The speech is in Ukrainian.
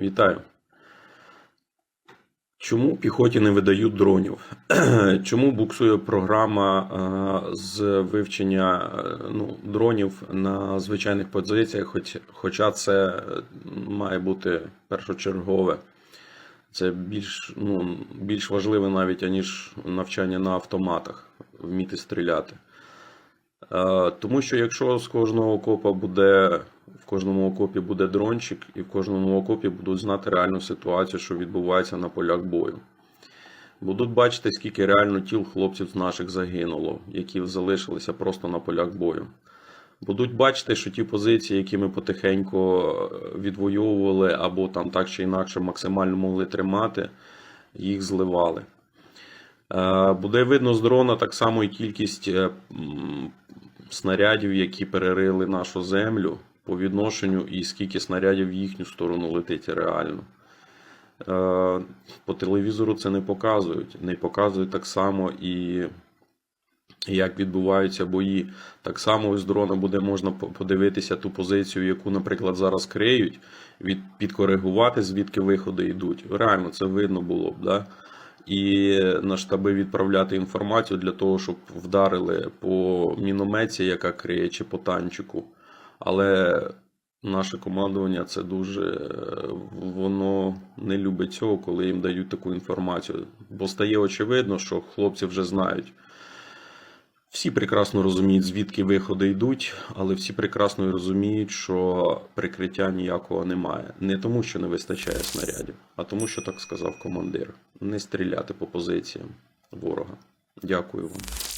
Вітаю. Чому піхоті не видають дронів? Чому буксує програма е, з вивчення е, ну, дронів на звичайних позиціях, хоч, хоча це має бути першочергове? Це більш, ну, більш важливе навіть, аніж навчання на автоматах, вміти стріляти. Е, Тому що якщо з кожного окопа буде, кожному окопі буде дрончик, і в кожному окопі будуть знати реальну ситуацію, що відбувається на полях бою. Будуть бачити, скільки реально тіл хлопців з наших загинуло, які залишилися просто на полях бою. Будуть бачити, що ті позиції, які ми потихеньку е, відвоювали, або там так чи інакше максимально могли тримати, їх зливали. Е, Буде видно з дрона так само і кількість е, снарядів, які перерили нашу землю по відношенню, і скільки снарядів в їхню сторону летить реально. Е, По телевізору це не показують. Не показують так само і як відбуваються бої. Так само з дрона буде можна подивитися ту позицію, яку, наприклад, зараз криють, підкоригувати, звідки виходи йдуть. Реально це видно було б. Да? І на штаби відправляти інформацію для того, щоб вдарили по мінометі, яка криє, чи по танчику. Але наше командування це дуже воно не любить цього, коли їм дають таку інформацію. Бо стає очевидно, що хлопці вже знають. Всі прекрасно розуміють, звідки виходи йдуть, але всі прекрасно розуміють, що прикриття ніякого немає. Не тому, що не вистачає снарядів, а тому, що так сказав командир. Не стріляти по позиціям ворога. Дякую вам.